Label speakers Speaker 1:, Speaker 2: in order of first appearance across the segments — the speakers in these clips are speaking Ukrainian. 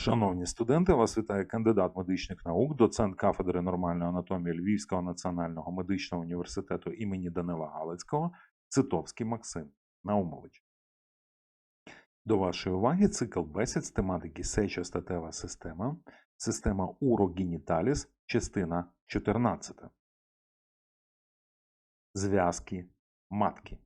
Speaker 1: Шановні студенти, вас вітає кандидат медичних наук, доцент кафедри нормальної анатомії Львівського національного медичного університету імені Данила Галицького Цитовський Максим Наумович. До вашої уваги цикл бесід з тематики сечостатева система, система урогеніталіс, частина 14. Зв'язки матки.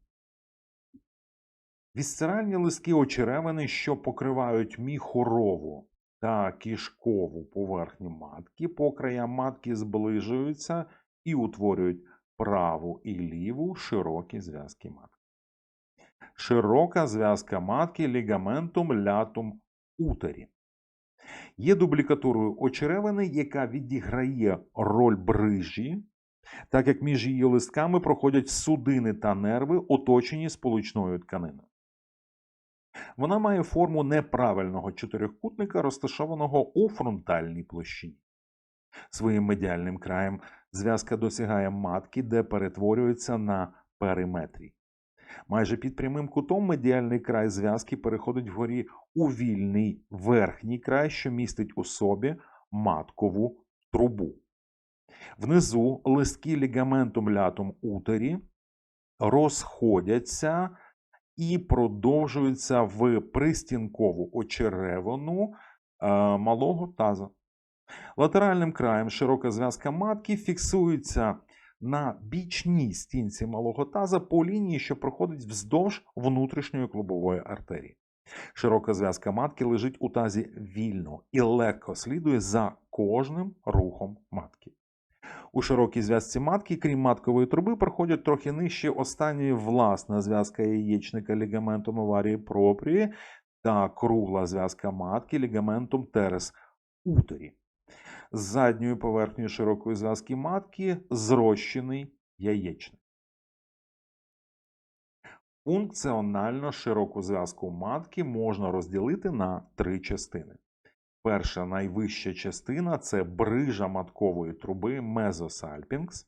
Speaker 1: Вісцеральні листки очеревини, що покривають міхорову та кишкову поверхню матки, по краям матки зближуються і утворюють праву і ліву широкі зв'язки матки. Широка зв'язка матки лігаментум лятум утері. Є дублікатурою очеревини, яка відіграє роль брижі, так як між її листками проходять судини та нерви, оточені сполучною тканиною. Вона має форму неправильного чотирикутника, розташованого у фронтальній площині. Своїм медіальним краєм зв'язка досягає матки, де перетворюється на периметрій. Майже під прямим кутом медіальний край зв'язки переходить вгорі у вільний верхній край, що містить у собі маткову трубу. Внизу листки лігаментум лятум утері розходяться і продовжуються в пристінкову очеревину е, малого таза. Латеральним краєм широка зв'язка матки фіксується на бічній стінці малого таза по лінії, що проходить вздовж внутрішньої клубової артерії. Широка зв'язка матки лежить у тазі вільно і легко слідує за кожним рухом матки. У широкій зв'язці матки, крім маткової труби, проходять трохи нижче останньої власна зв'язка яєчника лігаментум оварії пропрії та кругла зв'язка матки лігаментум терес утері. З задньою поверхнею широкої зв'язки матки зрощений яєчник. Функціонально широку зв'язку матки можна розділити на три частини. Перша найвища частина це брижа маткової труби мезосальпінгс.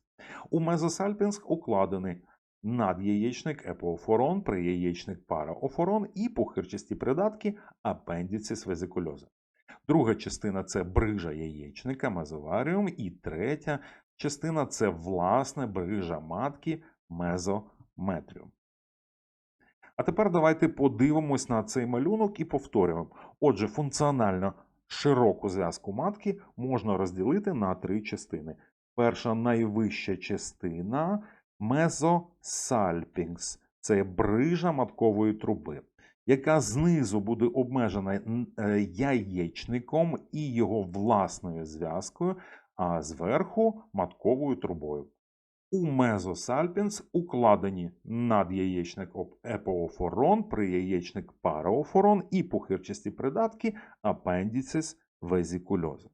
Speaker 1: У мезосальпінгс укладений надяєчник епоофорон, прияєчник параофорон і пухирчасті придатки апендіцис везикульоза. Друга частина це брижа яєчника мезоваріум, і третя частина це власне брижа матки мезометріум. А тепер давайте подивимось на цей малюнок і повторюємо. Отже, функціонально широку зв'язку матки можна розділити на три частини. Перша найвища частина мезосальпінгс це брижа маткової труби, яка знизу буде обмежена е, яєчником і його власною зв'язкою, а зверху матковою трубою. У мезосальпінс укладені надяєчник епоофорон, прияєчник параофорон і пухирчасті придатки апендіцис везікульоза.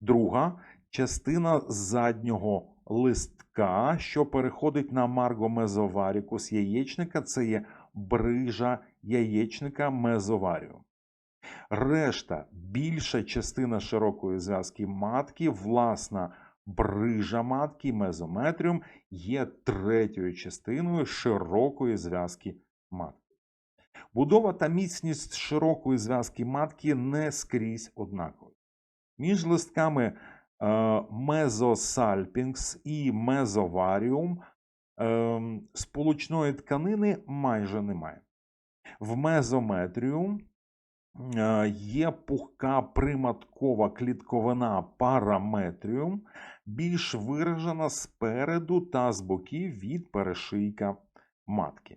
Speaker 1: Друга частина заднього листка, що переходить на маргомезоварікус яєчника, це є брижа яєчника мезоваріум. Решта більша частина широкої зв'язки матки, власна брижа матки мезометріум є третьою частиною широкої зв'язки матки. Будова та міцність широкої зв'язки матки не скрізь однакові. Між листками е, мезосальпінгс і мезоваріум е, сполучної тканини майже немає. В мезометріум є пухка приматкова клітковина параметріум, більш виражена спереду та з боків від перешийка матки.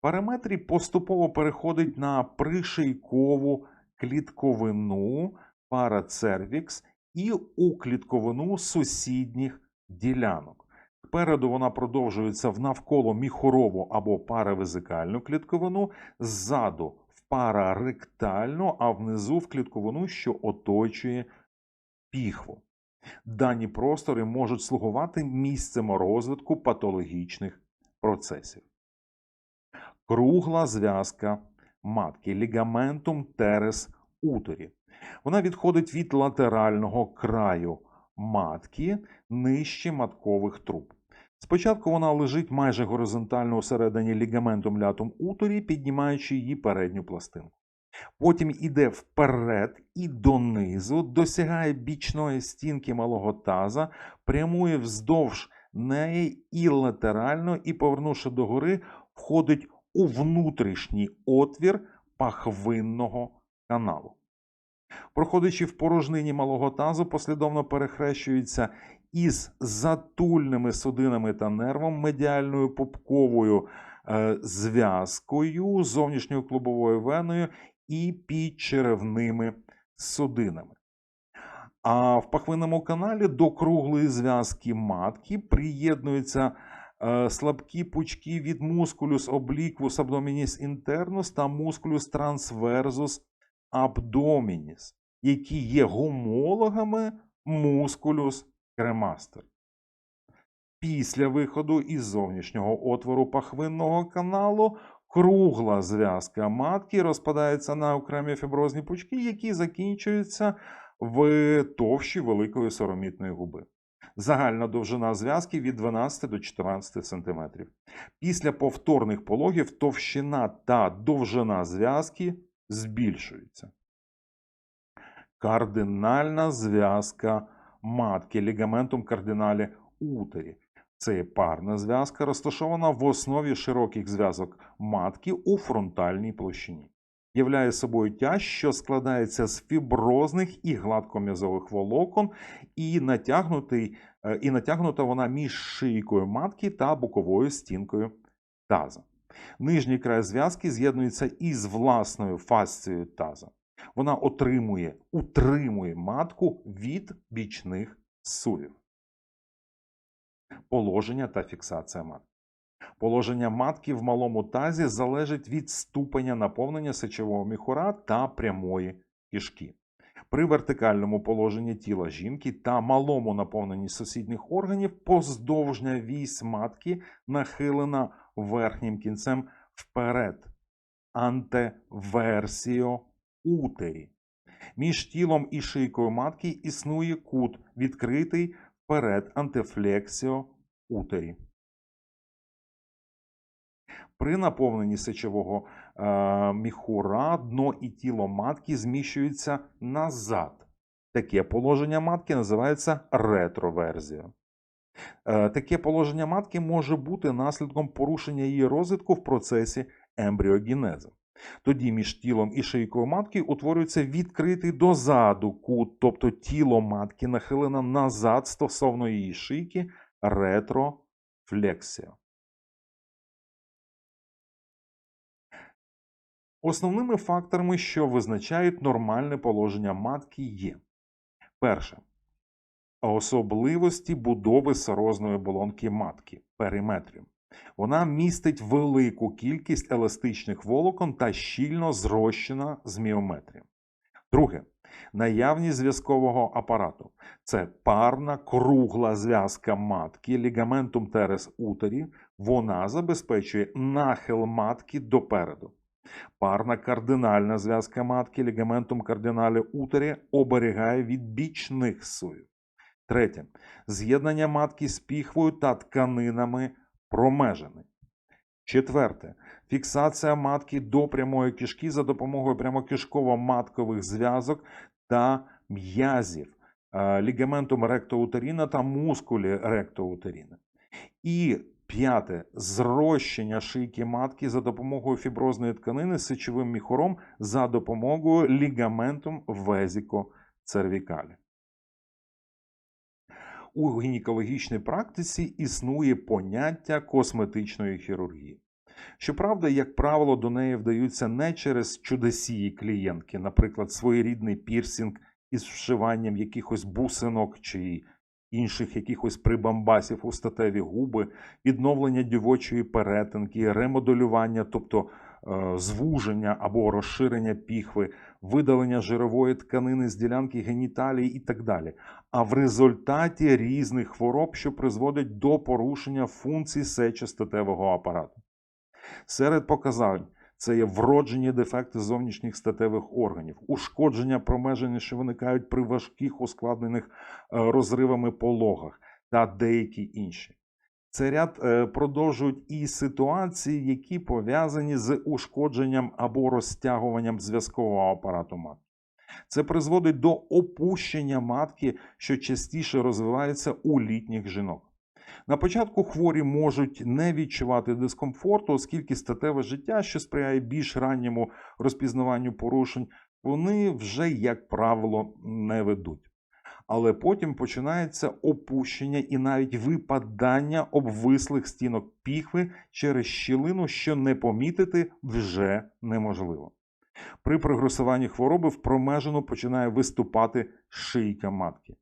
Speaker 1: Параметрій поступово переходить на пришийкову клітковину парацервікс і у клітковину сусідніх ділянок. Спереду вона продовжується в навколо міхорову або паравизикальну клітковину, ззаду в параректальну, а внизу в клітковину, що оточує піхву. Дані простори можуть слугувати місцем розвитку патологічних процесів. Кругла зв'язка матки лігаментум терес утері. Вона відходить від латерального краю матки нижче маткових труб. Спочатку вона лежить майже горизонтально усередині лігаментум лятум утері, піднімаючи її передню пластинку. Потім іде вперед і донизу, досягає бічної стінки малого таза, прямує вздовж неї і латерально, і, повернувши догори, входить у внутрішній отвір пахвинного каналу. Проходячи в порожнині малого тазу, послідовно перехрещується із затульними судинами та нервом, медіальною пупковою е, зв'язкою, зовнішньою клубовою веною і підчеревними судинами. А в пахвинному каналі до круглої зв'язки матки приєднуються е, слабкі пучки від мускулюс obliquus abdominis internus та мускулюс transversus abdominis, які є гомологами мускулюс кремастер. Після виходу із зовнішнього отвору пахвинного каналу кругла зв'язка матки розпадається на окремі фіброзні пучки, які закінчуються в товщі великої соромітної губи. Загальна довжина зв'язки від 12 до 14 см. Після повторних пологів товщина та довжина зв'язки збільшуються. Кардинальна зв'язка матки лігаментум кардиналі утері. Це парна зв'язка, розташована в основі широких зв'язок матки у фронтальній площині. Являє собою тяж, що складається з фіброзних і гладком'язових волокон, і, натягнутий, е, і натягнута вона між шийкою матки та боковою стінкою таза. Нижній край зв'язки з'єднується із власною фасцією таза. Вона отримує, утримує матку від бічних сувів. Положення та фіксація матки. Положення матки в малому тазі залежить від ступеня наповнення сечового міхура та прямої кишки. При вертикальному положенні тіла жінки та малому наповненні сусідніх органів поздовжня вісь матки нахилена верхнім кінцем вперед. Антеверсіо утері. Між тілом і шийкою матки існує кут, відкритий вперед антифлексіо утері. При наповненні сечового е, міхура дно і тіло матки зміщуються назад. Таке положення матки називається ретроверзія. Е, таке положення матки може бути наслідком порушення її розвитку в процесі ембріогенезу. Тоді між тілом і шийкою матки утворюється відкритий дозаду кут, тобто тіло матки нахилено назад стосовно її шийки ретрофлексія. Основними факторами, що визначають нормальне положення матки, є перше. Особливості будови сорозної оболонки матки периметрів. Вона містить велику кількість еластичних волокон та щільно зрощена з міометрієм. Друге. Наявність зв'язкового апарату це парна кругла зв'язка матки лігаментум терес утері. Вона забезпечує нахил матки допереду. Парна кардинальна зв'язка матки лігаментум кардиналі утері оберігає від бічних суїв. Третє. З'єднання матки з піхвою та тканинами промежини. Четверте. Фіксація матки до прямої кишки за допомогою прямокишково-маткових зв'язок та м'язів е, лігаментум ректоутеріна та мускулі ректоутеріна. І п'яте зрощення шийки матки за допомогою фіброзної тканини з сечовим міхором за допомогою лігаментум везіко-цервікалі. У гінекологічній практиці існує поняття косметичної хірургії. Щоправда, як правило, до неї вдаються не через чудесії клієнтки, наприклад, своєрідний пірсінг із вшиванням якихось бусинок чи інших якихось прибамбасів у статеві губи, відновлення дівочої перетинки, ремоделювання, тобто звуження або розширення піхви, видалення жирової тканини з ділянки геніталії і так далі. А в результаті різних хвороб, що призводять до порушення функцій сечостатевого апарату. Серед показань це є вроджені дефекти зовнішніх статевих органів, ушкодження промеження, що виникають при важких ускладнених е, розривами пологах та деякі інші. Це ряд е, продовжують і ситуації, які пов'язані з ушкодженням або розтягуванням зв'язкового апарату матки. Це призводить до опущення матки, що частіше розвивається у літніх жінок. На початку хворі можуть не відчувати дискомфорту, оскільки статеве життя, що сприяє більш ранньому розпізнаванню порушень, вони вже, як правило, не ведуть. Але потім починається опущення і навіть випадання обвислих стінок піхви через щілину, що не помітити вже неможливо. При прогресуванні хвороби в промежину починає виступати шийка матки.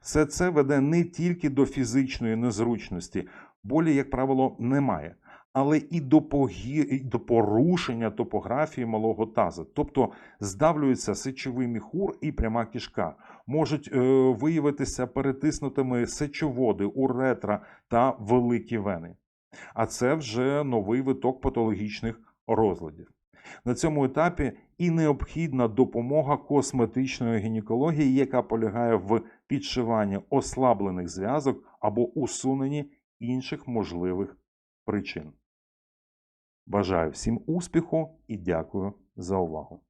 Speaker 1: Все це веде не тільки до фізичної незручності, болі, як правило, немає, але і до, погі... до порушення топографії малого таза, тобто здавлюється сечовий міхур і пряма кишка, можуть е, виявитися перетиснутими сечоводи, уретра та великі вени. А це вже новий виток патологічних розладів. На цьому етапі і необхідна допомога косметичної гінекології, яка полягає в підшиванні ослаблених зв'язок або усуненні інших можливих причин. Бажаю всім успіху і дякую за увагу.